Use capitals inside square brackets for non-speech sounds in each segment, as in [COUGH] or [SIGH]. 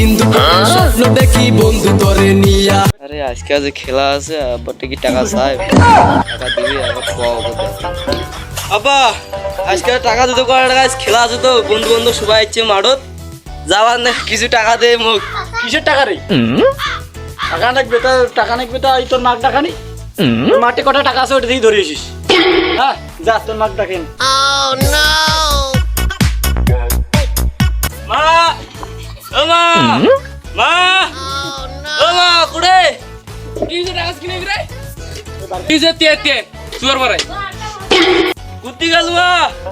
কিন্তু স্বপ্ন দেখি বন্ধু তরে নিয়া। আরে আজকে আজ খেলা আছে আব্বাটা কি টাকা চাই? টাকা দিবি আবার খাওয়া হবে। আব্বা আজকে টাকা দিতে করে টাকা আজ খেলা আছে তো বন্ধু বন্ধু সবাই ইচ্ছে মাঠত। যাবার না কিছু টাকা দে মুখ কিসের টাকা রে? টাকা নাকবে তা টাকা নাকবে তা এই তোর মাক টাকা নেই মাঠে কটা টাকা আছে ওটা দিয়ে ধরে এসিস [COUGHS] হ্যাঁ যা তোর মাক ডাকেন। মা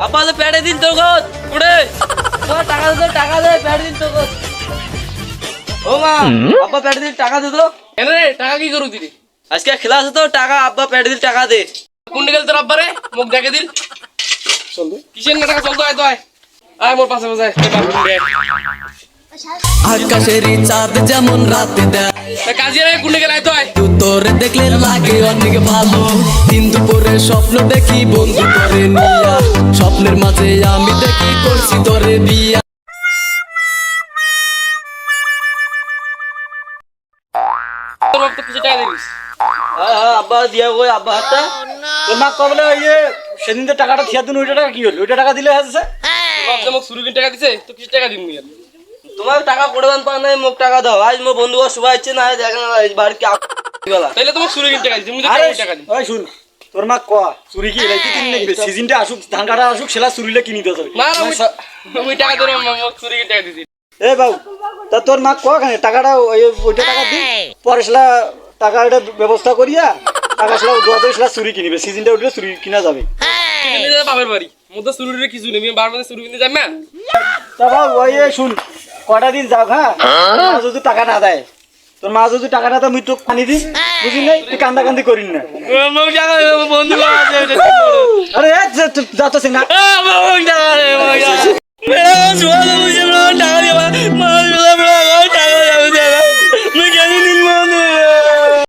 আব্বা তো পেড়ে দিন তো গো কুড়ে ও টাকা দে টাকা দে পেড়ে দিন তো গো ও মা আব্বা পেড়ে দিন টাকা দে তো। এনে রে টাকা কি করু দিদি আজকে খেলা আছে তো টাকা আব্বা পেড়ে দিন টাকা দে। কোনটি গেল তোর আব্বারে মুখ দেখে দিল। চল কিসের না টাকা চলতো আয় তো আয়। আয় মোর পাশে আয়। আকাশের চাঁদ যেমন রাতে দেয়। তা কাজে আয় গেল? আয় তো আয়। তোরে দেখলে লাগে অনেক ভালো। দিন দুপুরে স্বপ্ন দেখি বন্ধু করে নিয়া। স্বপ্নের মাঝে আমি দেখি করছি তোরে বিয়া সেদিন তো টাকাটা থিয়া দিন ওইটা টাকা কি হলো? ওইটা টাকা দিলে টাকা দিছে তো কিছু টাকা দিন তোমার টাকা পড়ে বান পা নাই মোক টাকা দাও। আজ মো বন্ধু সবাই ইচ্ছে না দেখেন বাড়ি কি গলা তাইলে টাকা ওই শুন তোর মাক ক? চুরি কি? এলাই কিনে নেবে সিজনটা আসুক ধান কাটা আসুক সেলা চুরিলে কিনি দিতে হবে। মা মুই টাকা দিলাম মোক শুরু কিন টাকা দিছি এ বাবু তা তোর মা ক টাকাটা ওইটা টাকা দি পরে সেলা টাকা এটা ব্যবস্থা করিয়া টাকা সেলা চুরি কিনিবে। সিজনটা উঠলে চুরি কিনা যাবে। বাপের বাড়ি। কিছু নেই আমি বারবার শুরু কিনতে যাই না? তা বাবু ওই শুন কটা দিন যাও হ্যাঁ? মা যদি টাকা না দেয়। তোর মা যদি টাকাটা তো মৃত্যু পানি দিস বুঝলি নাই? তুই কান্দা কান্দি করিস না। বন্ধু আরে যা না [LAUGHS]